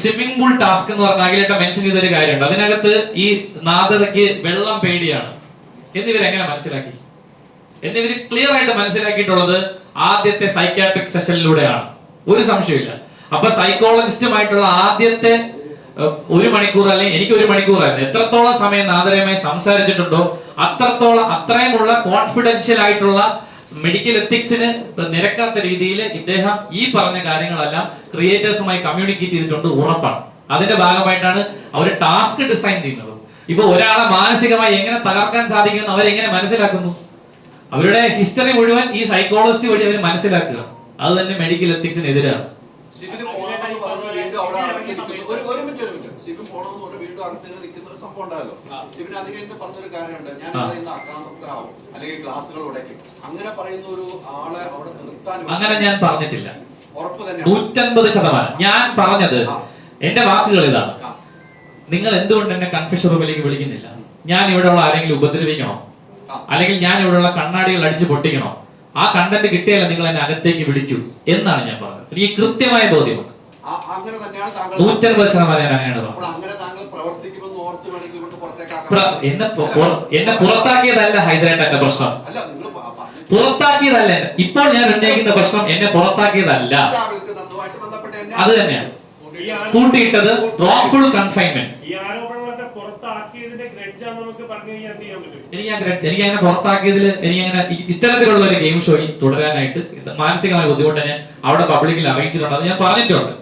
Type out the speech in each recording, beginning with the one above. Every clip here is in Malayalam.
സ്വിമ്മിംഗ് പൂൾ ടാസ്ക് എന്ന് പറഞ്ഞ അഖിലേട്ട മെൻഷൻ ചെയ്തൊരു കാര്യമുണ്ട്. അതിനകത്ത് ഈ നാദതയ്ക്ക് വെള്ളം പേടിയാണ്. എന്നിവരെങ്ങനെ മനസ്സിലാക്കി? എന്നിവർ ക്ലിയർ ആയിട്ട് മനസ്സിലാക്കിയിട്ടുള്ളത് ആദ്യത്തെ സൈക്കാട്രിക് സെഷനിലൂടെയാണ് ഒരു സംശയമില്ല അപ്പൊ സൈക്കോളജിസ്റ്റുമായിട്ടുള്ള ആദ്യത്തെ ഒരു മണിക്കൂർ അല്ലെങ്കിൽ എനിക്ക് ഒരു മണിക്കൂറായിരുന്നു എത്രത്തോളം സമയം നാദരയുമായി സംസാരിച്ചിട്ടുണ്ടോ അത്രത്തോളം അത്രയുമുള്ള കോൺഫിഡൻഷ്യൽ ആയിട്ടുള്ള മെഡിക്കൽ എത്തിക്സിന് നിരക്കാത്ത രീതിയിൽ ഇദ്ദേഹം ഈ പറഞ്ഞ കാര്യങ്ങളെല്ലാം ക്രിയേറ്റേഴ്സുമായി കമ്മ്യൂണിക്കേറ്റ് ചെയ്തിട്ടുണ്ട് ഉറപ്പാണ്. അതിന്റെ ഭാഗമായിട്ടാണ് അവർ ടാസ്ക് ഡിസൈൻ ചെയ്യുന്നത്. ഇപ്പൊ ഒരാളെ മാനസികമായി എങ്ങനെ തകർക്കാൻ സാധിക്കുമെന്ന് അവരെങ്ങനെ മനസ്സിലാക്കുന്നു? അവരുടെ ഹിസ്റ്ററി മുഴുവൻ ഈ സൈക്കോളജിസ്റ്റ് വഴി അവർ മനസ്സിലാക്കുക. അത് തന്നെ മെഡിക്കൽ എത്തിക്സിനെതിരാണ് ഷിബിന് പോകണമെന്ന് പറഞ്ഞ് വീണ്ടും അവിടെ അകത്ത് നിൽക്കുന്നു. ഒരു ഒരു മിനിറ്റ് ഒരു മിനിറ്റ് ഷിബിൻ പോകണമെന്ന് പറഞ്ഞ് വീണ്ടും അകത്ത് ഇങ്ങനെ നിൽക്കുന്ന ശിവന് അത് കഴിഞ്ഞിട്ട് പറഞ്ഞൊരു കാര്യമുണ്ട്. ഞാൻ അവിടെ ഇന്ന് അക്രാസക്തനാവും അല്ലെങ്കിൽ ക്ലാസ്സുകൾ ഉടയ്ക്കും. അങ്ങനെ പറയുന്ന ഒരു ആളെ അവിടെ നിർത്താൻ അങ്ങനെ ഞാൻ പറഞ്ഞിട്ടില്ല. ഉറപ്പ് തന്നെയാണ്. നൂറ്റൻപത് ശതമാനം. ഞാൻ പറഞ്ഞത് എന്റെ വാക്കുകൾ ഇതാണ്. നിങ്ങൾ എന്തുകൊണ്ട് എന്നെ കൺഫ്യൂഷൻ റൂമിലേക്ക് വിളിക്കുന്നില്ല? ഞാൻ ഇവിടെയുള്ള ആരെങ്കിലും ഉപദ്രവിക്കണോ? അല്ലെങ്കിൽ ഞാൻ ഇവിടെയുള്ള കണ്ണാടികൾ അടിച്ചു പൊട്ടിക്കണോ? ആ കണ്ടന്റ് കിട്ടിയാലേ നിങ്ങൾ എന്നെ അകത്തേക്ക് വിളിക്കൂ എന്നാണ് ഞാൻ പറഞ്ഞത്. എനിക്ക് കൃത്യമായ ബോധ്യമാണ് നൂറ്റൻപത് ശതമാനം ഞാൻ അങ്ങനെയാണ് പറഞ്ഞത് അങ്ങനെ താങ്കൾ പ്രവർത്തിക്കുമെന്ന് ഓർത്ത് വേണമെങ്കിൽ കൊണ്ട് പുറത്തേക്കാക്കാം പ്ര- എന്നെ എന്നെ പുറത്താക്കിയതല്ല ഹൈദരായിട്ട് എന്റെ പ്രശ്നം പുറത്താക്കിയതല്ല. ഇപ്പോൾ ഞാൻ ഉന്നയിക്കുന്ന പ്രശ്നം എന്നെ പുറത്താക്കിയതല്ല. അത് തന്നെയാണ് കൂട്ടിയിട്ടത് റോഫുൾ കൺഫൈൻമെന്റ് എനിക്ക് അങ്ങനെ എനിക്ക് അങ്ങനെ പുറത്താക്കിയതിൽ എനിക്ക് അങ്ങനെ ഇത്തരത്തിലുള്ള ഒരു ഗെയിം ഷോയിൽ തുടരാനായിട്ട് മാനസികമായ ബുദ്ധിമുട്ട് ഞാൻ അവിടെ പബ്ലിക്കിൽ അറിയിച്ചിട്ടുണ്ട്. അത് ഞാൻ പറഞ്ഞിട്ടുണ്ട്.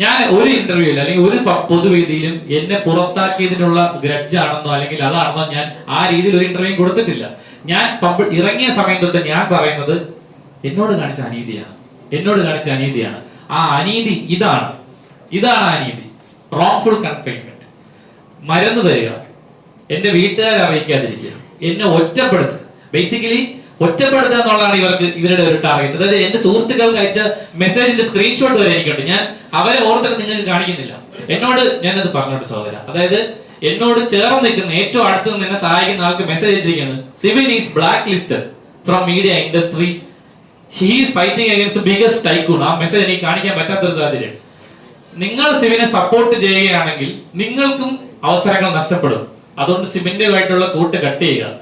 ഞാൻ ഒരു ഇന്റർവ്യൂവിൽ അല്ലെങ്കിൽ ഒരു പൊതുവേദിയിലും എന്നെ പുറത്താക്കിയതിനുള്ള ഗ്രഡ്ജാണെന്നോ അല്ലെങ്കിൽ അതാണെന്നോ ഞാൻ ആ രീതിയിൽ ഒരു ഇന്റർവ്യൂ കൊടുത്തിട്ടില്ല. ഞാൻ ഇറങ്ങിയ സമയം തൊട്ട് ഞാൻ പറയുന്നത് എന്നോട് കാണിച്ച അനീതിയാണ്. എന്നോട് കാണിച്ച അനീതിയാണ്. ആ അനീതി ഇതാണ്. ഇതാണ് അനീതി. റോങ്ഫുൾ കൺഫൈൻമെന്റ് മരുന്ന് തരിക. എന്റെ വീട്ടുകാരെ അറിയിക്കാതിരിക്കുക. എന്നെ ഒറ്റപ്പെടുത്തുക. ബേസിക്കലി ഒറ്റപ്പെടുത്തുക എന്നുള്ളതാണ് ഇവർക്ക് ഇവരുടെ ഒരു ടാർഗറ്റ് അതായത് എന്റെ സുഹൃത്തുക്കൾക്ക് അയച്ച മെസ്സേജിന്റെ സ്ക്രീൻഷോട്ട് വരെ എനിക്കുണ്ട്. ഞാൻ അവരെ ഓർത്തിട്ട് നിങ്ങൾക്ക് കാണിക്കുന്നില്ല. എന്നോട് ഞാനത് പറഞ്ഞോട്ട് സഹോദര. അതായത് എന്നോട് ചേർന്ന് നിൽക്കുന്ന ഏറ്റവും അടുത്ത് നിന്ന് എന്നെ സഹായിക്കുന്ന ആൾക്ക് മെസ്സേജ് അയച്ചിരിക്കുന്നത് Sivin is blacklisted from media industry he's fighting against biggest tycoon ആ മെസ്സേജ് എനിക്ക് കാണിക്കാൻ പറ്റാത്തൊരു സാഹചര്യം. നിങ്ങൾ സിവിനെ സപ്പോർട്ട് ചെയ്യുകയാണെങ്കിൽ നിങ്ങൾക്കും അവസരങ്ങൾ നഷ്ടപ്പെടും. അതുകൊണ്ട് സിമിന്റുമായിട്ടുള്ള കൂട്ട് കട്ട് ചെയ്യുക.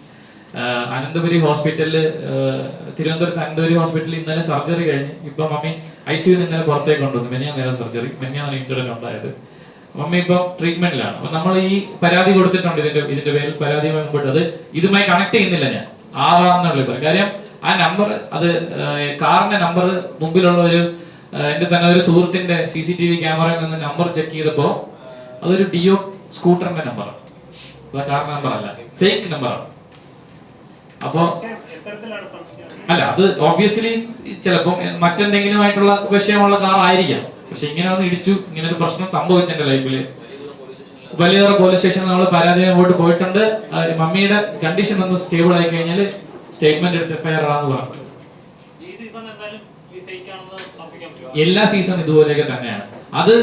അനന്തപുരി ഹോസ്പിറ്റലിൽ തിരുവനന്തപുരത്ത് അനന്തപുരി ഹോസ്പിറ്റലിൽ ഇന്നലെ സർജറി കഴിഞ്ഞ്. ഇപ്പൊ മമ്മി ഐ സിയു ഇന്നലെ പുറത്തേക്ക് കൊണ്ടുവന്നു. മെനിയാ നേരം സർജറി. മെനിയാണ് ഇൻസിഡന്റ് ഉണ്ടായത്. മമ്മി ഇപ്പൊ ട്രീറ്റ്മെന്റിലാണ്. നമ്മൾ ഈ പരാതി കൊടുത്തിട്ടുണ്ട് ഇതിന്റെ ഇതിന്റെ പേരിൽ പരാതി മുൻപോട്ട് ഇതുമായി കണക്ട് ചെയ്യുന്നില്ല ഞാൻ. ആവാന്നുള്ള കാര്യം ആ നമ്പർ അത് കാറിന്റെ നമ്പർ മുമ്പിലുള്ള ഒരു എന്റെ തന്നെ ഒരു സുഹൃത്തിന്റെ സി സി ടി വി ക്യാമറയിൽ നിന്ന് നമ്പർ ചെക്ക് ചെയ്തപ്പോ അതൊരു ഡിയോ സ്കൂട്ടറിന്റെ നമ്പറാണ്. കാർ നമ്പർ അല്ല ഫേക്ക് നമ്പറാണ്. അപ്പോ അല്ല അത് ഓബിയസ്ലി ചിലപ്പം മറ്റെന്തെങ്കിലും ആയിട്ടുള്ള വിഷയമുള്ള കാർ ആയിരിക്കാം പക്ഷെ ഇങ്ങനെ ഒന്ന് ഇടിച്ചു ഇങ്ങനെ ഒരു പ്രശ്നം സംഭവിച്ചു എന്റെ ലൈഫിൽ വലിയൊരു പോലീസ് സ്റ്റേഷനിൽ നമ്മൾ പരാതി അങ്ങോട്ട് പോയിട്ടുണ്ട് മമ്മിയുടെ കണ്ടീഷൻ ഒന്ന് സ്റ്റേബിൾ ആയി കഴിഞ്ഞാൽ സ്റ്റേറ്റ്മെന്റ് എടുത്ത് എഫ്ഐആർ ആണെന്ന് പറഞ്ഞു. എല്ലാ സീസൺ ഇതുപോലെയൊക്കെ തന്നെയാണ്. അത്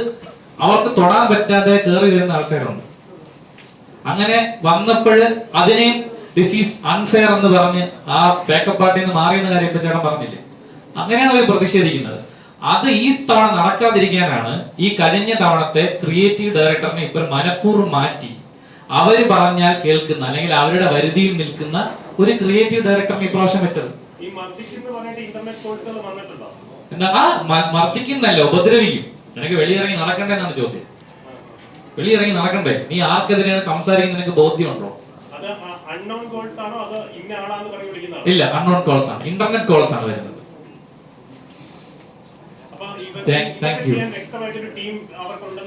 അവർക്ക് തൊടാൻ പറ്റാതെ കയറി വരുന്ന ആൾക്കാരുണ്ട്. അങ്ങനെ വന്നപ്പോൾ അതിനെയും ഡിസീസ് അൺഫെയർ എന്ന് പറഞ്ഞ് ആ പേക്കപ്പ് പാർട്ടിയിൽ നിന്ന് മാറിയെന്ന കാര്യം ഇപ്പൊ ചേട്ടൻ പറഞ്ഞില്ലേ? അങ്ങനെയാണ് അവർ പ്രതിഷേധിക്കുന്നത്. അത് ഈ തവണ നടക്കാതിരിക്കാനാണ് ഈ കഴിഞ്ഞ തവണത്തെ ക്രിയേറ്റീവ് ഡയറക്ടറിനെ ഇപ്പൊ മനഃപൂർവം മാറ്റി. അവർ പറഞ്ഞാൽ കേൾക്കുന്ന അല്ലെങ്കിൽ അവരുടെ വരുതിയിൽ നിൽക്കുന്ന ഒരു ക്രിയേറ്റീവ് ഡയറക്ടറിനെ ഇപ്രാവശ്യം വെച്ചത്. എന്താ? ആ മർദ്ദിക്കുന്നല്ല ഉപദ്രവിക്കും. നിനക്ക് വെളിയിറങ്ങി നടക്കണ്ടേ എന്നാണ് ചോദ്യം. വെളിയിറങ്ങി നടക്കണ്ടേ? നീ ആർക്കെതിരെയാണ് സംസാരിക്കുന്ന നിനക്ക് ബോധ്യമുണ്ടോ? അൺനോൺ കോഴ്സ് ആണോ അതോ ഇന്ന ആളാന്ന് പറഞ്ഞ് വിളിക്കുന്നതാണോ? ഇല്ല അൺനോൺ കോൾസ് ആണ്. ഇന്റർനെറ്റ് കോൾസ് ആണ് വരുന്നത്.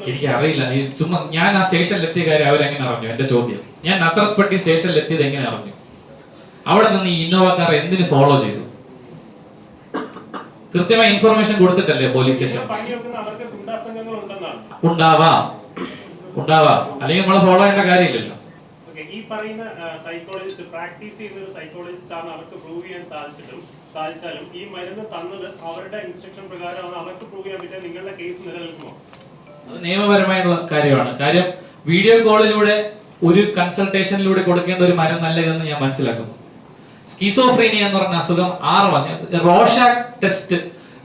എനിക്ക് അറിയില്ല ചുമ്മാ ഞാൻ ആ സ്റ്റേഷനിൽ എത്തിയ കാര്യം അവരെങ്ങനെ അറിഞ്ഞു? എന്റെ ചോദ്യം. ഞാൻ നസറത്ത് പട്ടി സ്റ്റേഷനിൽ എത്തിയത് എങ്ങനെ അറിഞ്ഞു? അവിടെ നിന്ന് ഈ ഇന്നോവക്കാർ എന്തിനു ഫോളോ ചെയ്തു? കൃത്യമായ ഇൻഫർമേഷൻ കൊടുത്തിട്ടല്ലേ പോലീസ് സ്റ്റേഷൻ ഉണ്ടാവാ. ഉണ്ടാവാ. അല്ലെങ്കിൽ നമ്മളെ ഫോളോ ചെയ്യേണ്ട കാര്യമില്ലല്ലോ. പറയുന്ന സൈക്കോളജിസ്റ്റ് പ്രാക്ടീസ് ചെയ്യുന്ന ഒരു സൈക്കോളജിസ്റ്റ് ആണ് അവർക്ക് പ്രൂവ് ചെയ്യാൻ സാധിച്ചിട്ടും സാധിച്ചാലും ഈ മരുന്ന് തന്നത് അവരുടെ ഇൻസ്ട്രക്ഷൻ പ്രകാരമാണ് അവർക്ക് പ്രൂവ് ചെയ്യാൻ പറ്റിയ നിങ്ങളുടെ കേസ് നിലനിൽക്കുമോ? അത് നിയമപരമായിട്ടുള്ള കാര്യമാണ്. കാര്യം വീഡിയോ കോളിലൂടെ ഒരു കൺസൾട്ടേഷനിലൂടെ കൊടുക്കേണ്ട ഒരു മരം നല്ല ഇതെന്ന് ഞാൻ മനസ്സിലാക്കുന്നു. സ്കീസോഫ്രീനിയ എന്ന് പറഞ്ഞ അസുഖം ആറ് മാസം റോഷാക് ടെസ്റ്റ്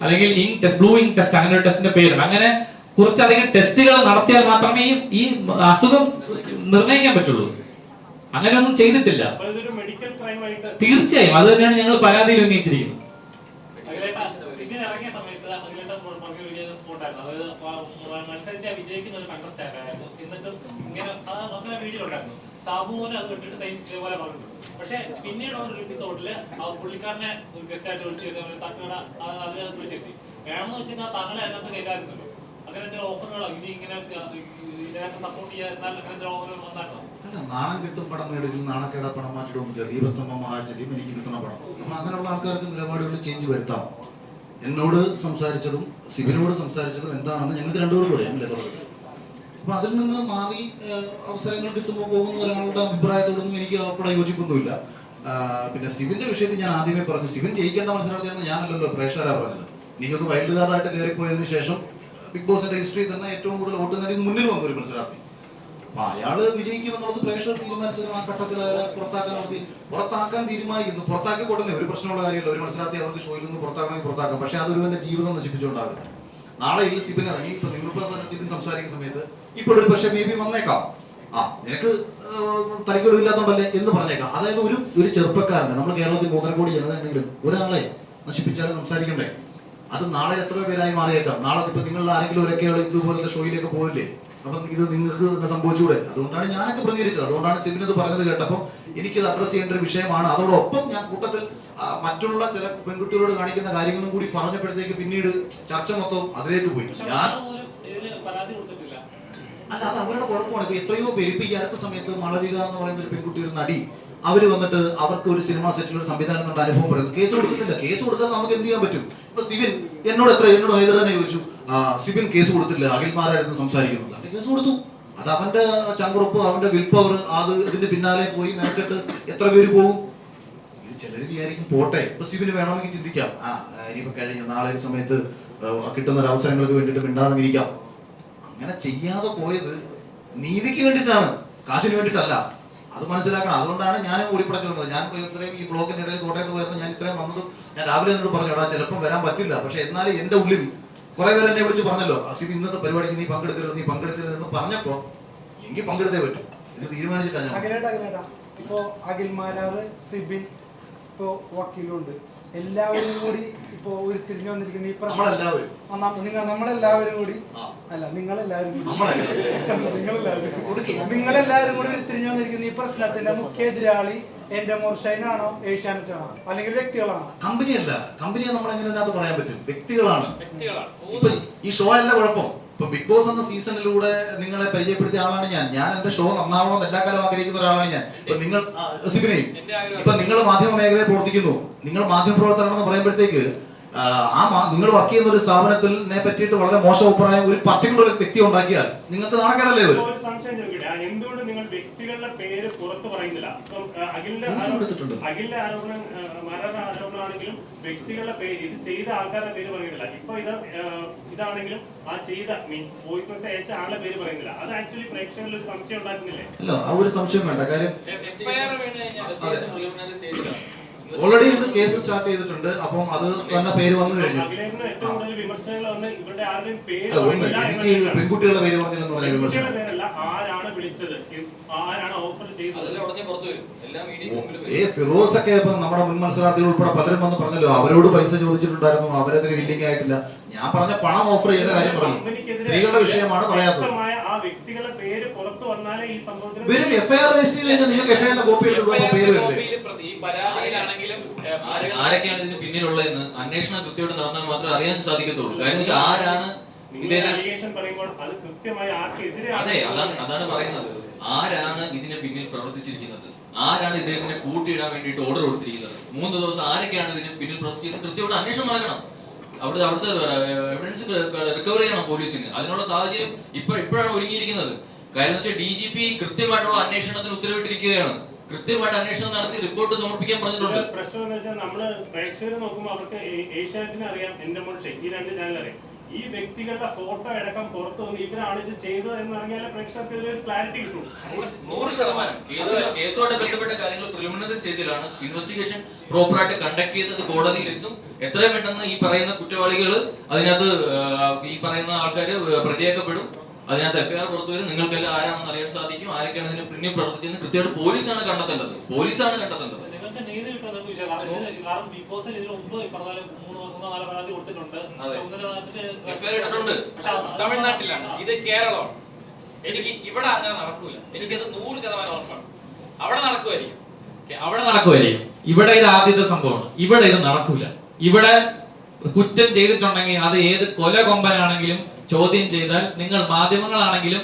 അല്ലെങ്കിൽ ഇൻ ടെസ്റ്റ് ബ്ലൂ ടെസ്റ്റ് അങ്ങനെ ഒരു ടെസ്റ്റിന്റെ പേരുണ്ട് അങ്ങനെ കുറച്ചധികം ടെസ്റ്റുകൾ നടത്തിയാൽ മാത്രമേ ഈ അസുഖം നിർണയിക്കാൻ പറ്റുള്ളൂ. അങ്ങനെയൊന്നും ചെയ്തിട്ടില്ല. തീർച്ചയായും. അത് തന്നെയാണ് ഞങ്ങൾ പരാതിയിൽ ഉന്നയിച്ചിരിക്കുന്നത്. പക്ഷേ പിന്നീട് ഒരു പുള്ളിക്കാരനെ ഗസ്റ്റ് ആയിട്ട് വിളിച്ചു ചെയ്ത തക്കട അതിനകത്ത് വിളിച്ചെത്തി. വേണമെന്ന് വെച്ചാൽ താങ്കളെ അതിനകത്ത് കയറ്റാറുണ്ടല്ലോ. അങ്ങനെ എന്തെങ്കിലും ഓഫറുകളോ ഇനി ഇങ്ങനെ ഇതിനകത്ത് സപ്പോർട്ട് ചെയ്യാൻ എന്നാൽ അങ്ങനെ എന്തെങ്കിലും ഓഫറുകൾ വന്നായിരുന്നോ നാണം കിട്ടും പടം നേടുകയും നാണക്കേട പണം മാറ്റിടും ദീപസ്തംഭം മഹാചര്യം എനിക്ക് കിട്ടുന്ന പണം നമ്മൾ അങ്ങനെയുള്ള ആൾക്കാർക്ക് നിലപാടുകളിൽ ചേഞ്ച് വരുത്താം. എന്നോട് സംസാരിച്ചതും സിബിനോട് സംസാരിച്ചതും എന്താണെന്ന് ഞങ്ങൾക്ക് രണ്ടുപേരും പറയാം തുടക്കത്തിൽ? അപ്പൊ അതിൽ നിന്ന് മാറി അവസരങ്ങൾ കിട്ടുമ്പോൾ പോകുന്ന ഒരാളുടെ അഭിപ്രായത്തോടൊന്നും എനിക്ക് അവിടെ യോജിപ്പൊന്നുമില്ല. പിന്നെ സിബിന്റെ വിഷയത്തിൽ ഞാൻ ആദ്യമേ പറഞ്ഞു സിബിൻ ജയിക്കേണ്ട മത്സരാർത്ഥിയാണെന്ന് ഞാനല്ലല്ലോ പ്രേക്ഷകരാ പറഞ്ഞത്. എനിക്കൊന്ന് വൈൽഡ് കാർഡായിട്ട് കയറിപ്പോയതിനു ശേഷം ബിഗ് ബോസിന്റെ ഹിസ്റ്ററി തന്നെ ഏറ്റവും കൂടുതൽ വോട്ട് നേടി മുന്നിൽ വന്നൊരു മത്സരാർത്ഥി. അയാൾ വിജയിക്കുമെന്നുള്ളത് പ്രേക്ഷകർ തീരുമാനിച്ചത് ആ ഘട്ടത്തിൽ അയാളെ പുറത്താക്കാൻ പുറത്താക്കാൻ തീരുമാനിക്കുന്നു. പുറത്താക്കി കൊടുക്കുന്നേ ഒരു പ്രശ്നമുള്ള കാര്യമല്ല. ഒരു മത്സരാർത്ഥി അവർക്ക് ഷോയിൽ നിന്ന് പുറത്താക്കണമെങ്കിൽ പുറത്താക്കാം. പക്ഷെ അതൊരുവന്റെ ജീവിതം നശിപ്പിച്ചുകൊണ്ടാകും. നാളെ ഈ സിബിൻ ഇറങ്ങി. ഇപ്പൊ നിങ്ങളിപ്പോ തന്നെ സിബിൻ സംസാരിക്കുന്ന സമയത്ത് ഇപ്പോഴൊരു പക്ഷെ മേ ബി വന്നേക്കാം. ആ നിനക്ക് തലക്കെടുവില്ലാത്തോണ്ടല്ലേ എന്ന് പറഞ്ഞേക്കാം. അതായത് ഒരു ഒരു ചെറുപ്പക്കാരനെ നമ്മൾ കേരളത്തിൽ മൂന്നര കോടി ജനത ഒരാളെ നശിപ്പിച്ചാൽ സംസാരിക്കണ്ടേ? അത് നാളെ എത്ര പേരായി മാറിയേക്കാം. നാളെ ഇപ്പൊ നിങ്ങളിൽ ആരെങ്കിലും ഒരൊക്കെ ഇതുപോലത്തെ ഷോയിലേക്ക് പോകില്ലേ അപ്പം ഇത് നിങ്ങൾക്ക് സംഭവിച്ചുകൂടെ? അതുകൊണ്ടാണ് ഞാനൊക്കെ പ്രതികരിച്ചത്. അതുകൊണ്ടാണ് സിബിൻ ഇത് പറഞ്ഞത് കേട്ടപ്പോൾ എനിക്കിത് അഡ്രസ് ചെയ്യേണ്ട ഒരു വിഷയമാണ്. അതോടൊപ്പം ഞാൻ കൂട്ടത്തിൽ മറ്റുള്ള ചില പെൺകുട്ടികളോട് കാണിക്കുന്ന കാര്യങ്ങളും കൂടി പറഞ്ഞപ്പോഴത്തേക്ക് പിന്നീട് ചർച്ച മൊത്തം അതിലേക്ക് പോയി. ഞാൻ അല്ല അത് അവരുടെ കുഴപ്പമാണ്. ഇപ്പൊ എത്രയോ പേര് ഇപ്പൊ ഈ അടുത്ത സമയത്ത് മാളവിക എന്ന് പറയുന്ന ഒരു പെൺകുട്ടി ഒരു നടി അവർ വന്നിട്ട് അവർക്ക് ഒരു സിനിമാ സെറ്റിൽ ഒരു സംവിധാനം എന്നുള്ള അനുഭവം പറയുന്നു. കേസ് കൊടുക്കുന്നില്ല കേസ് കൊടുക്കാൻ നമുക്ക് എന്ത് ചെയ്യാൻ പറ്റും? ഇപ്പൊ സിബിൻ എന്നോട് എത്ര എന്നോട് ഹൈദരാനെ ചോദിച്ചു സിബിൻ കേസ് കൊടുത്തില്ല അഖിൽമാരായിരുന്നു സംസാരിക്കുന്നത്. അവന്റെ കേസ് കൊടുത്തു. അത് അവന്റെ ചങ്കുറപ്പ് അവന്റെ വിൽ പവർ അത് ഇതിന്റെ പിന്നാലെ പോയി നേരിട്ട് എത്ര പേര് പോകും? ഇത് ചിലർ വിചാരിക്കും പോട്ടെ ഇപ്പൊ സിബിന് വേണമെങ്കിൽ ചിന്തിക്കാം. ആ ഇനിയിപ്പോ കഴിഞ്ഞ നാളെ ഒരു സമയത്ത് കിട്ടുന്ന ഒരു അവസരങ്ങൾക്ക് വേണ്ടിയിട്ട് മിണ്ടാതെ ഇരിക്കാം അങ്ങനെ ചെയ്യാതെ പോയത് നീതിക്ക് വേണ്ടിയിട്ടാണ്. കാശിന് വേണ്ടിയിട്ടല്ല. അത് മനസ്സിലാക്കണം. അതുകൊണ്ടാണ് ഞാൻ ഓടിപ്പടച്ചു വന്നത് ഞാൻ ഇത്രയും ഈ ബ്ലോക്കിന്റെ ഇടയിൽ കോട്ടയത്ത് പോയിരുന്നു ഞാൻ ഇത്രയും വന്നത് ഞാൻ രാവിലെ എന്നോട് പറഞ്ഞു എടാ ചിലപ്പോൾ വരാൻ പറ്റില്ല. പക്ഷെ എന്നാലും എന്റെ ഉള്ളിൽ കുറെ പേര് എന്നെ വിളിച്ച് പറഞ്ഞല്ലോ അസിബ് ഇന്നത്തെ പരിപാടിക്ക് നീ പങ്കെടുക്കരുത് നീ പങ്കെടുക്കരുത് എന്ന് പറഞ്ഞപ്പോ എങ്കിൽ പങ്കെടുത്തേ പറ്റും. ഇത് തീരുമാനിച്ചിട്ടാണ് ഞാൻ ഇപ്പോ അഖിൽ മാരാറ് സിബിൻ ഇപ്പോ വക്കീലുണ്ട്. എല്ലാവരും കൂടി ഇപ്പോ ഉരുത്തിരിഞ്ഞു വന്നിരിക്കുന്ന. ഈ പ്രശ്നം നിങ്ങൾ നമ്മളെല്ലാവരും കൂടി. അല്ല നിങ്ങളെല്ലാവരും കൂടി. നിങ്ങളെല്ലാവരും നിങ്ങളെല്ലാവരും കൂടി ഉരുത്തിരിഞ്ഞു വന്നിരിക്കുന്ന. ഈ പ്രശ്നത്തിന്റെ മുഖ്യ എതിരാളി എന്റെ മോർഷൈനാണോ ഏഷ്യാനെറ്റ് ആണോ അല്ലെങ്കിൽ വ്യക്തികളാണോ? കമ്പനിയല്ല. കമ്പനിയെ നമ്മൾ എങ്ങനെ പറയാൻ പറ്റും? വ്യക്തികളാണ്. വ്യക്തികളാണ്. ഈ ഷോ അല്ല കുഴപ്പം. ഇപ്പൊ ബിഗ് ബോസ് എന്ന സീസണിലൂടെ നിങ്ങളെ പരിചയപ്പെടുത്തിയ ആളാണ് ഞാൻ. ഞാൻ എന്റെ ഷോ നന്നാവണമെന്ന് എല്ലാ കാലം ആഗ്രഹിക്കുന്ന ഒരാളാണ് ഞാൻ. ഇപ്പൊ നിങ്ങൾ സിബിനെയും ഇപ്പൊ നിങ്ങൾ മാധ്യമ മേഖലയിൽ പ്രവർത്തിക്കുന്നു. നിങ്ങൾ മാധ്യമ പ്രവർത്തകരാണെന്ന് പറയുമ്പോഴത്തേക്ക് ആ, നിങ്ങൾ വർക്ക് ചെയ്യുന്ന ഒരു സ്ഥാപനത്തിനെ പറ്റിയിട്ട് വളരെ മോശം അഭിപ്രായം ഒരു പർട്ടിക്കുലർ വ്യക്തി ഉണ്ടാക്കിയാൽ നിങ്ങൾക്ക് നാണക്കേടല്ലേ ഇത്? ഒരു സംശയം ചോദിക്കട്ടെ. ആ, എന്തുകൊണ്ട് നിങ്ങൾ വ്യക്തികളുടെ പേര് പുറത്തു പറയുന്നില്ല? അഖിലിന്റെ ആരോപണം മരണ ആരോപണമാണെങ്കിലും വ്യക്തികളുടെ പേര് ഇത് ചെയ്ത ആൾക്കാരുടെ പേര് പറയുന്നില്ല. ഇപ്പൊ ഇത് ഇതാണെങ്കിലും ആ ചെയ്ത മീൻസ് വോയിസ് മെസ്സേജ് അയച്ച ആളുടെ പേര് പറയുന്നില്ല. അത് ആക്ച്വലി പ്രേക്ഷകരിൽ ഒരു സംശയം ഉണ്ടാക്കുന്നില്ലേ? അല്ല ആ ഒരു സംശയം വേണ്ട. കാര്യം എഫ്ഐആർ വീണ് കഴിഞ്ഞാൽ ഓൾറെഡി ഇത് കേസ് സ്റ്റാർട്ട് ചെയ്തിട്ടുണ്ട്. അപ്പം അത് തന്നെ പേര് വന്നു കഴിഞ്ഞു. എനിക്ക് പെൺകുട്ടികളുടെ പേര് പറഞ്ഞില്ലെന്ന് പറഞ്ഞ വിമർശനം. ഏ ഫിറോസ് ഒക്കെ ഇപ്പൊ നമ്മുടെ മുൻ മത്സരാർത്ഥികൾ ഉൾപ്പെടെ പലരും വന്ന് പറഞ്ഞല്ലോ അവരോട് പൈസ ചോദിച്ചിട്ടുണ്ടായിരുന്നു അവരതിന് വില്ലിംഗ് ആയിട്ടില്ല. ഞാൻ പറഞ്ഞ പണം ഓഫർ ചെയ്യുന്ന കാര്യം പറഞ്ഞു. സ്ത്രീകളുടെ വിഷയമാണ് പറയാത്തത്. വരും ആ വ്യക്തികളുടെ പേര് പുറത്തു വന്നാലേ ഈ സംഭവത്തിന് വരും എഫ്ഐആർ രജിസ്റ്റർ ചെയ്ത് കഴിഞ്ഞാൽ നിങ്ങൾക്ക് എഫ്ഐആറിന്റെ കോപ്പി എടുത്ത് പേര് വരില്ലേ? ആരൊക്കെയാണ് ഇതിന് പിന്നിലുള്ളതെന്ന് അന്വേഷണം കൃത്യമായിട്ട് നടന്നാൽ മാത്രമേ അറിയാൻ സാധിക്കത്തുള്ളൂ. കാര്യം വെച്ചാൽ ആരാണ് അതെ അതാണ് അതാണ് പറയുന്നത്. ആരാണ് ഇതിന് പിന്നിൽ പ്രവർത്തിച്ചിരിക്കുന്നത്? ആരാണ് ഇദ്ദേഹത്തിനെ കൂട്ടിയിടാൻ വേണ്ടിയിട്ട് ഓർഡർ കൊടുത്തിരിക്കുന്നത്? മൂന്ന് ദിവസം ആരൊക്കെയാണ് ഇതിന് പിന്നിൽ പ്രവർത്തിച്ചത്? കൃത്യമായിട്ട് അന്വേഷണം നടക്കണം. അവിടുത്തെ അവിടുത്തെ എവിഡൻസ് റിക്കവർ ചെയ്യണം പോലീസിന്. അതിനുള്ള സാഹചര്യം ഇപ്പൊ ഇപ്പോഴാണ് ഒരുങ്ങിയിരിക്കുന്നത്. കാര്യം വെച്ചാൽ ഡി ജി പി കൃത്യമായിട്ടുള്ള അന്വേഷണത്തിന് ഉത്തരവിട്ടിരിക്കുകയാണ്. കൃത്യമായിട്ട് അന്വേഷണം നടത്തി റിപ്പോർട്ട് സമർപ്പിക്കാൻ പറഞ്ഞിട്ടുണ്ട്. പ്രശ്നം എന്ന് വെച്ചാൽ നമ്മൾ പ്രേക്ഷകരെ നോക്കുമ്പോൾ അവർക്ക് ഏഷ്യാനെറ്റിനെ അറിയാം. എന്റെ മോൾ ഈ രണ്ട് ചാനൽ അറിയാം. ഈ വ്യക്തികളുടെ ഫോട്ടോ അടക്കം പുറത്തു വന്ന് ഇവരാണ് ഇത് ചെയ്തത് എന്ന് പറഞ്ഞാൽ പ്രേക്ഷകർക്ക് ഒരു ക്ലാരിറ്റി കിട്ടും. നൂറ് ശതമാനം. കേസ് കേസുമായിട്ട് ബന്ധപ്പെട്ട കാര്യങ്ങൾ പ്രിലിമിനറി സ്റ്റേജിലാണ് ഇൻവെസ്റ്റിഗേഷൻ പ്രോപ്പറായിട്ട് കണ്ടക്ട് ചെയ്തത് കോടതിയിൽ എത്തും എത്രയും പെട്ടെന്ന് ഈ പറയുന്ന കുറ്റവാളികൾ അതിനകത്ത് ഈ പറയുന്ന ആൾക്കാര് പ്രതിയാക്കപ്പെടും. അതിനകത്ത് എഫ്ഐആർ പുറത്തു വരും. നിങ്ങൾക്കെല്ലാം ആരാണെന്ന് അറിയാൻ സാധിക്കും. ആരൊക്കെയാണ് ഇതിന് പിന്നിൽ പ്രവർത്തിച്ചത് കൃത്യമായിട്ട് പോലീസാണ് കണ്ടെത്തേണ്ടത്. പോലീസാണ് കണ്ടെത്തേണ്ടത്. നിങ്ങൾക്ക് നീതി കിട്ടുന്നത് കാരണം ഇത് കാരണം ബിഗ് ബോസിൽ ഇതിന് മുമ്പ് ഈ തമിഴ്നാട്ടിലാണ്. ഇത് കേരളമാണ്. എനിക്ക് ഇവിടെ അങ്ങനെ നടക്കൂല. എനിക്കത് നൂറ് ശതമാനം ഉറപ്പാണ്. അവിടെ നടക്കുമായിരിക്കും ഓക്കേ, അവിടെ നടക്കുമായിരിക്കും ഇവിടെ ഇത് ആദ്യത്തെ സംഭവമാണ്. ഇവിടെ ഇത് നടക്കൂല. ഇവിടെ കുറ്റം ചെയ്തിട്ടുണ്ടെങ്കിൽ അത് ഏത് കൊല കൊമ്പനാണെങ്കിലും ചോദ്യം ചെയ്താൽ നിങ്ങൾ മാധ്യമങ്ങളാണെങ്കിലും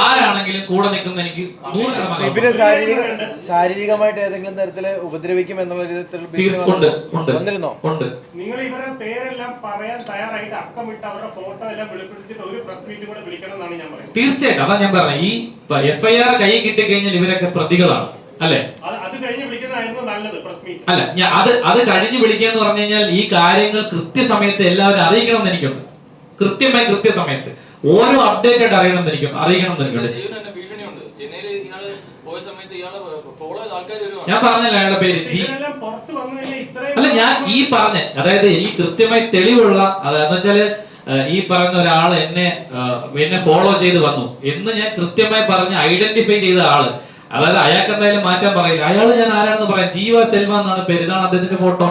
ആരാണെങ്കിലും കൂടെ നിൽക്കുന്ന എനിക്ക് നൂറ് ശതമാനം ശാരീരികമായിട്ട് ഏതെങ്കിലും തരത്തിൽ ഉപദ്രവിക്കും എന്നുള്ള ഉണ്ട് ഉണ്ട് ഉണ്ട്. നിങ്ങൾ ഇവരുടെ പേരെല്ലാം പറയാൻ തയ്യാറായിട്ട് അക്കമിട്ട് അവരുടെ ഫോട്ടോ എല്ലാം വെളിപ്പെടുത്തിയിട്ട് ഒരു പ്രസ് മീറ്റ് കൂടെ വിളിക്കണം എന്നാണ് ഞാൻ പറയുന്നത്. തീർച്ചയായിട്ടും അതാ ഞാൻ പറഞ്ഞത് ഈ എഫ് ഐ ആർ കൈ കിട്ടിക്കഴിഞ്ഞാൽ ഇവരൊക്കെ പ്രതികളാണ് അല്ലെ? അത് അത് കഴിഞ്ഞ് വിളിക്കുന്നതായിരുന്നു നല്ലത് പ്രസ് മീറ്റ് അല്ല ഞാൻ അത് അത് കഴിഞ്ഞ് വിളിക്കുക എന്ന് പറഞ്ഞു കഴിഞ്ഞാൽ ഈ കാര്യങ്ങൾ കൃത്യസമയത്ത് എല്ലാവരും അറിയിക്കണം എന്ന് എനിക്കുണ്ട്. കൃത്യമായി കൃത്യസമയത്ത് ഓരോ അപ്ഡേറ്റ് അറിയണം എന്നിരിക്കും അറിയണം അറിയിക്കണമെന്ന് എനിക്കുണ്ട് ജീവന് തന്നെ ഭീഷണിയുണ്ട്. ചെന്നൈയിൽ ഇയാൾ പോയ സമയത്ത് ഇയാൾ ഫോളോ ആൾക്കാർ വരുവാണ്. ഞാൻ പറഞ്ഞില്ല അയാളുടെ പേര്. ജി അല്ല ഞാൻ ഈ പറഞ്ഞ അതായത് ഈ കൃത്യമായി തെളിവുള്ള അതായത് വെച്ചാൽ ഈ പറഞ്ഞ ഒരാൾ എന്നെ എന്നെ ഫോളോ ചെയ്ത് വന്നു എന്ന് ഞാൻ കൃത്യമായി പറഞ്ഞ് ഐഡന്റിഫൈ ചെയ്ത ആൾ. അതായത് അയാൾക്ക് എന്തായാലും മാറ്റാൻ പറയില്ല. അയാൾ ഞാൻ ആരാണെന്ന് പറയാം? ജീവ സെൽവ എന്നാണ് പേര്. ഇതാണ് അദ്ദേഹത്തിന്റെ ഫോട്ടോ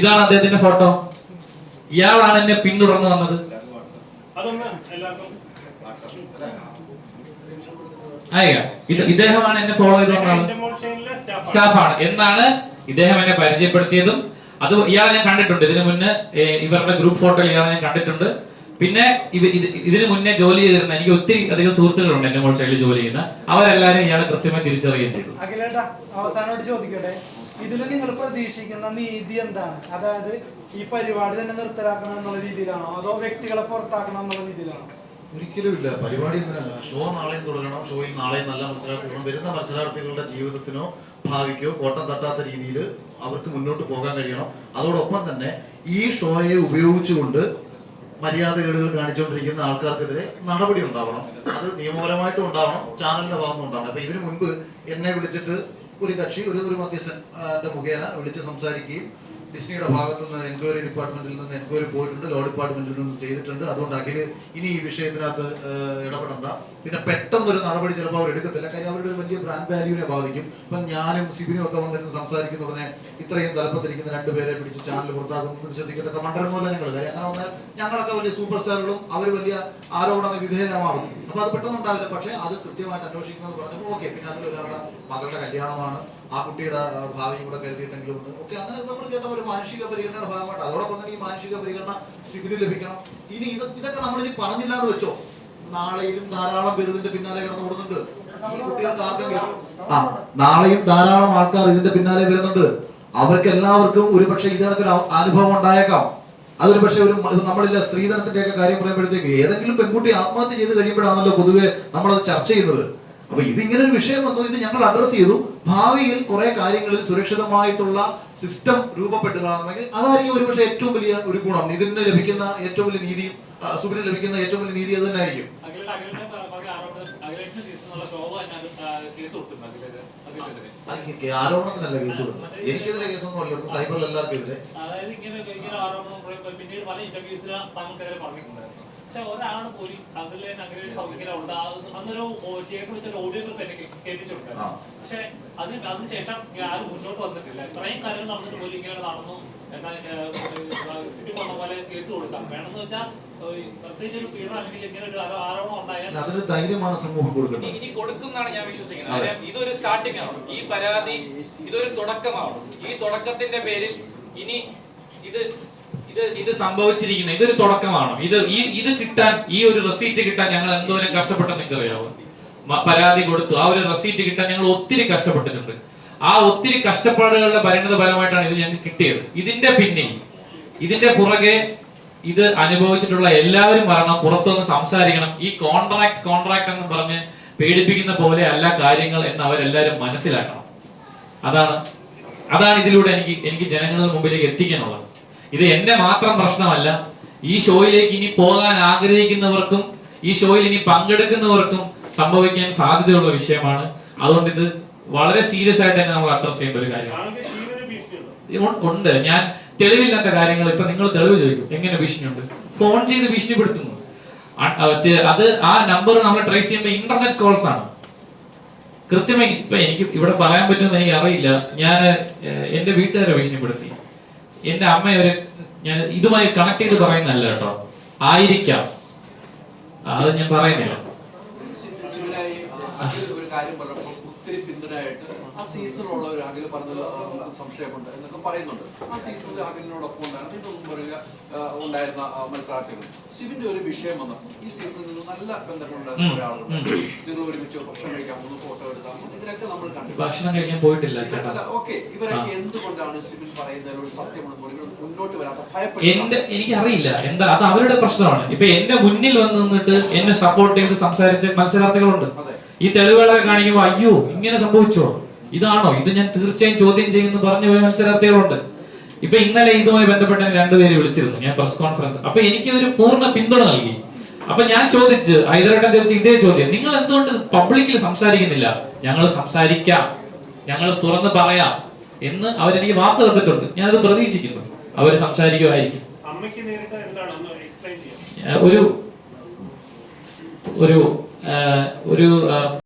ഇതാണ് അദ്ദേഹത്തിന്റെ ഫോട്ടോ ഇയാളാണ് എന്നെ പിന്തുടർന്ന് വന്നത്. അതൊന്ന് എല്ലാവർക്കും അയ്യ ഇത് ഇദ്ദേഹമാണ് എന്നെ ഫോളോ ചെയ്ത് വന്ന ആൾ എന്റെ മോൾ ഷെയിനിലെ സ്റ്റാഫ് സ്റ്റാഫാണ്. എന്നാണ് ഇദ്ദേഹം എന്നെ പരിചയപ്പെടുത്തിയതും. അത് ഇയാളെ ഞാൻ കണ്ടിട്ടുണ്ട്. ഇതിനു മുന്നേ ഇവരുടെ ഗ്രൂപ്പ് ഫോട്ടോയിൽ ഇയാളെ ഞാൻ കണ്ടിട്ടുണ്ട്. പിന്നെ ഇവ ഇതിനു മുന്നേ ജോലി ചെയ്തിരുന്ന എനിക്ക് ഒത്തിരി അധികം സുഹൃത്തുക്കളുണ്ട് എന്റെ മോൾ സൈഡിൽ ജോലി ചെയ്യുന്ന. അവരെല്ലാരും ഇയാളെ കൃത്യമായി തിരിച്ചറിയുകയും ചെയ്തു. അഖിലേട്ടാ അവസാനമായിട്ട് ചോദിക്കട്ടെ? ഇതിൽ നിങ്ങൾ പ്രതീക്ഷിക്കുന്ന നീതി എന്താണ്? അതായത് ഈ പരിപാടി തന്നെ നിർത്തലാക്കണം എന്നുള്ള രീതിയിലാണോ? അതോ വ്യക്തികളെ പുറത്താക്കണം എന്നുള്ള രീതിയിലാണോ? ഒരിക്കലും ഇല്ല. പരിപാടി ഷോ നാളെയും തുടരണം. ഷോയിൽ നാളെയും നല്ല മത്സരാർത്ഥികളും വരുന്ന മത്സരാർത്ഥികളുടെ ജീവിതത്തിനോ ഭാവിക്കോ കോട്ടം തട്ടാത്ത രീതിയിൽ അവർക്ക് മുന്നോട്ട് പോകാൻ കഴിയണം. അതോടൊപ്പം തന്നെ ഈ ഷോയെ ഉപയോഗിച്ചുകൊണ്ട് മര്യാദകേടുകൾ കാണിച്ചുകൊണ്ടിരിക്കുന്ന ആൾക്കാർക്കെതിരെ നടപടി ഉണ്ടാവണം. അത് നിയമപരമായിട്ടും ഉണ്ടാവണം. ചാനലിന്റെ ഭാഗത്തും ഉണ്ടാവണം. അപ്പൊ ഇതിനു മുൻപ് എന്നെ വിളിച്ചിട്ട് ഒരു കക്ഷി ഒരു ഒരു മധ്യസ്ഥൻ മുഖേന വിളിച്ച് സംസാരിക്കുകയും ഡിസ്നിയുടെ ഭാഗത്തു നിന്ന് എൻക്വയറി ഡിപ്പാർട്ട്മെന്റിൽ നിന്ന് എൻക്വയറി പോയിട്ടുണ്ട് ലോ ഡിപ്പാർട്ട്മെന്റിൽ നിന്ന് ചെയ്തിട്ടുണ്ട്. അതുകൊണ്ട് അഖിൽ ഇനി ഈ വിഷയത്തിനകത്ത് ഇടപെടണ്ട. പിന്നെ പെട്ടെന്ന് ഒരു നടപടി ചിലപ്പോൾ അവർ എടുക്കത്തില്ല. കാര്യം അവരുടെ ഒരു വലിയ ബ്രാൻഡ് വാല്യൂനെ ബാധിക്കും. ഇപ്പം ഞാനും സിബിനും ഒക്കെ വന്നിരുന്ന് സംസാരിക്കുന്ന ഉടനെ ഇത്രയും തലപ്പത്തിരിക്കുന്ന രണ്ടുപേരെ പിടിച്ച് ചാനൽ പുറത്താക്കും. വിശ്വസിക്കത്തൊക്കെ മണ്ടരൊന്നുമല്ല ഞങ്ങൾ കാര്യം അങ്ങനെ വന്നാൽ ഞങ്ങളൊക്കെ വലിയ സൂപ്പർ സ്റ്റാറുകളും അവർ വലിയ ആരോപണ വിധേയമാകും അപ്പൊ അത് പെട്ടെന്ന് ഉണ്ടാവില്ല. പക്ഷേ അത് കൃത്യമായിട്ട് അന്വേഷിക്കുന്നത് പറഞ്ഞപ്പോൾ ഓക്കെ പിന്നെ അതിലൊരാളുടെ മകളുടെ കല്യാണമാണ്. ആ കുട്ടിയുടെ ഭാവിയും കൂടെ കരുതിയിട്ടെങ്കിലും ഉണ്ട്. ഓക്കെ അങ്ങനെ നമ്മൾ കേട്ട ഒരു മാനുഷിക പരിഗണനയുടെ ഭാഗമായിട്ട് അതോടൊപ്പം തന്നെ ഈ മാനുഷിക പരിഗണന സിബിന് ലഭിക്കണം. ഇനി ഇത് ഇതൊക്കെ നമ്മളിനി പറഞ്ഞില്ല എന്ന് വെച്ചോ? നാളെയും ധാരാളം പേര് ഇതിന്റെ പിന്നാലെ കിടന്നു കൊടുക്കുന്നുണ്ട് ഈ കുട്ടികൾക്ക് ആർക്കെങ്കിലും? ആ നാളെയും ധാരാളം ആൾക്കാർ ഇതിന്റെ പിന്നാലെ വരുന്നുണ്ട്. അവർക്ക് എല്ലാവർക്കും ഒരു പക്ഷേ ഇതിനൊക്കെ അനുഭവം ഉണ്ടായേക്കാം. അതൊരു പക്ഷേ ഒരു നമ്മളില്ല സ്ത്രീധനത്തിന്റെ ഒക്കെ കാര്യം പറയുമ്പോഴത്തേക്ക് ഏതെങ്കിലും പെൺകുട്ടി ആത്മഹത്യ ചെയ്ത് കഴിയുമ്പോഴാണല്ലോ പൊതുവെ നമ്മളത് ചർച്ച ചെയ്യുന്നത്. അപ്പൊ ഇത് ഇങ്ങനെ ഒരു വിഷയം വന്നു ഇത് ഞങ്ങൾ അഡ്രസ് ചെയ്തു. ഭാവിയിൽ കുറെ കാര്യങ്ങളിൽ സുരക്ഷിതമായിട്ടുള്ള സിസ്റ്റം രൂപപ്പെട്ടുകയാണെങ്കിൽ അതായിരിക്കും ഒരുപക്ഷെ ഏറ്റവും വലിയ ഒരു ഗുണം. ഇതിന് ലഭിക്കുന്ന ഏറ്റവും വലിയ നീതി സുബിന് ലഭിക്കുന്ന ഏറ്റവും വലിയ നീതി അത് തന്നെ ആയിരിക്കും. ആരോപണത്തിനല്ല കേസ് കൊടുക്കുന്നത് എനിക്കെതിരെ കേസൊന്നും അല്ല സൈബറിൽ എല്ലാവർക്കും എതിരെ. പിന്നീട് പല താങ്കൾക്കെതിരെ പറഞ്ഞിട്ടുണ്ടായിരുന്നു. പക്ഷെ ഒരാൾ പോയി അതിലെ അങ്ങനെ സൗകര്യം ഉണ്ടാകുന്നു അന്നൊരു തിയേറ്ററിൽ വെച്ചൊരു ഓഡിയോ ക്ലിപ്പ് എനിക്ക് കേൾപ്പിച്ചു കൊടുക്കാം ആ. പക്ഷെ അതിന് അതിനുശേഷം ഇങ്ങനെ ആരും മുന്നോട്ട് വന്നിട്ടില്ല. ഇത്രയും കാര്യങ്ങൾ നടന്നിട്ട് പോലും ഇങ്ങനെ നടന്നു. എന്നാൽ സിറ്റി പറഞ്ഞ പോലെ കേസ് കൊടുക്കാം. വേണമെന്ന് വെച്ചാൽ പ്രത്യേകിച്ച് ഒരു പീഡനം അല്ലെങ്കിൽ ഇങ്ങനെ ഒരു ആരോ- ആരോപണം ഉണ്ടായാൽ അല്ല, അതിന് ധൈര്യമാണ് സമൂഹം ഇനി കൊടുക്കുന്നാണ് ഞാൻ വിശ്വസിക്കുന്നത്. ഇതൊരു സ്റ്റാർട്ടിംഗ് ആണ്. ഈ പരാതി ഇതൊരു തുടക്കമാണ്. ഈ തുടക്കത്തിന്റെ പേരിൽ ഇനി ഇത് ഇത് ഇത് സംഭവിച്ചിരിക്കുന്നത്. ഇതൊരു തുടക്കമാണ്? ഇത് ഈ ഇത് കിട്ടാൻ ഈ ഒരു റെസീറ്റ് കിട്ടാൻ ഞങ്ങൾ എന്തോരം കഷ്ടപ്പെട്ടെന്ന് നിങ്ങൾക്ക് അറിയാവോ പരാതി കൊടുത്തു. ആ ഒരു റെസീറ്റ് കിട്ടാൻ ഞങ്ങൾ ഒത്തിരി കഷ്ടപ്പെട്ടിട്ടുണ്ട്. ആ ഒത്തിരി കഷ്ടപ്പാടുകളുടെ പരിണത ഫലമായിട്ടാണ് ഇത് ഞങ്ങൾക്ക് കിട്ടിയത്. ഇതിന്റെ പിന്നിൽ ഇതിന്റെ പുറകെ ഇത് അനുഭവിച്ചിട്ടുള്ള എല്ലാവരും വരണം പുറത്തുനിന്ന് സംസാരിക്കണം. ഈ കോൺട്രാക്ട് കോൺട്രാക്ട് എന്ന് പറഞ്ഞ് പേടിപ്പിക്കുന്ന പോലെ അല്ല കാര്യങ്ങൾ എന്ന് അവരെല്ലാവരും മനസ്സിലാക്കണം. അതാണ് അതാണ് ഇതിലൂടെ എനിക്ക് എനിക്ക് ജനങ്ങളുടെ മുമ്പിലേക്ക് എത്തിക്കാനുള്ളത്. ഇത് എന്റെ മാത്രം പ്രശ്നമല്ല. ഈ ഷോയിലേക്ക് ഇനി പോകാൻ ആഗ്രഹിക്കുന്നവർക്കും ഈ ഷോയിൽ ഇനി പങ്കെടുക്കുന്നവർക്കും സംഭവിക്കാൻ സാധ്യതയുള്ള വിഷയമാണ്. അതുകൊണ്ട് ഇത് വളരെ സീരിയസ് ആയിട്ട് തന്നെ നമ്മൾ അഡ്രസ് ചെയ്യേണ്ട ഒരു കാര്യമാണ്. ഉണ്ട്. ഞാൻ തെളിവില്ലാത്ത കാര്യങ്ങൾ ഇപ്പൊ നിങ്ങൾ തെളിവ് ചോദിക്കും. എങ്ങനെ ഭീഷണിയുണ്ട്? ഫോൺ ചെയ്ത് ഭീഷണിപ്പെടുത്തുന്നു. അത് ആ നമ്പർ നമ്മൾ ട്രേസ് ചെയ്യുമ്പോൾ ഇന്റർനെറ്റ് കോൾസ് ആണ്. കൃത്യമായി ഇപ്പൊ എനിക്ക് ഇവിടെ പറയാൻ പറ്റുമെന്ന് എനിക്ക് അറിയില്ല. ഞാൻ എന്റെ വീട്ടുകാരെ ഭീഷണിപ്പെടുത്തി. എന്റെ അമ്മ ഒരു ഞാൻ ഇതുമായി കണക്ട് ചെയ്ത് പറയുന്നല്ല കേട്ടോ. ആയിരിക്കാം. അത് ഞാൻ പറയുന്നില്ല. കാര്യം പറഞ്ഞപ്പോൾ ഒത്തിരി പിന്തുണയായിട്ട് ആ സീസണിലുള്ള ഒരു അഖിൽ പറഞ്ഞത് നമുക്ക് സംശയമുണ്ട് എന്നൊക്കെ പറയുന്നുണ്ട്. ആ സീസണിൽ അഖിലിനോടൊപ്പം ഉണ്ടായിരുന്നു ഇതൊന്നും പറയുക ഉണ്ടായിരുന്ന മത്സരാർത്ഥികൾ. സിബിന്റെ ഒരു വിഷയം വന്നപ്പോൾ ഈ സീസണിൽ നിന്ന് നല്ല ബന്ധങ്ങളുണ്ടായിരുന്ന ഒരാളുണ്ട്. നിങ്ങൾ ഒരുമിച്ച് ഭക്ഷണം കഴിക്കാൻ പോകുന്നു ഫോട്ടോ എടുക്കാം ഇതിനൊക്കെ നമ്മൾ കണ്ടു ഭക്ഷണം കഴിക്കാൻ പോയിട്ടില്ല അല്ല ഓക്കെ ഇവരൊക്കെ. എന്തുകൊണ്ടാണ് ശിവിൻ പറയുന്നതിലൊരു ഇവർ മുന്നോട്ട് വരാത്ത ഭയപ്പെടുന്നത് എനിക്കറിയില്ല. എന്താ അത് അവരുടെ പ്രശ്നമാണ്. ഇപ്പൊ എന്റെ മുന്നിൽ വന്ന് നിന്നിട്ട് എന്നെ സപ്പോർട്ട് ചെയ്ത് സംസാരിച്ച മത്സരാർത്ഥികളുണ്ട്. അതെ. ഈ തെളിവുകളൊക്കെ കാണിക്കുമ്പോ അയ്യോ ഇങ്ങനെ സംഭവിച്ചോ? ഇതാണോ? ഇത് ഞാൻ തീർച്ചയായും ചോദ്യം ചെയ്യുന്നു പറഞ്ഞു പോയ മത്സരാർത്ഥികളുണ്ട്. ഇപ്പൊ ഇന്നലെ ഇതുമായി ബന്ധപ്പെട്ട് രണ്ടുപേരെ വിളിച്ചിരുന്നു ഞാൻ പ്രസ് കോൺഫറൻസ്. അപ്പൊ എനിക്ക് ഒരു പൂർണ പിന്തുണ നൽകി. അപ്പൊ ഞാൻ ചോദിച്ച് ഹൈദരാട്ടൻ ചോദിച്ച ഇതേ ചോദ്യം നിങ്ങൾ എന്തുകൊണ്ട് പബ്ലിക്കിൽ സംസാരിക്കുന്നില്ല? ഞങ്ങൾ സംസാരിക്കാം. ഞങ്ങൾ തുറന്ന് പറയാം. എന്ന് അവരെനിക്ക് വാക്ക് തന്നിട്ടുണ്ട്. ഞാൻ അത് പ്രതീക്ഷിക്കുന്നു. അവർ സംസാരിക്കുമായിരിക്കും. ഒരു ഒരു ഒരു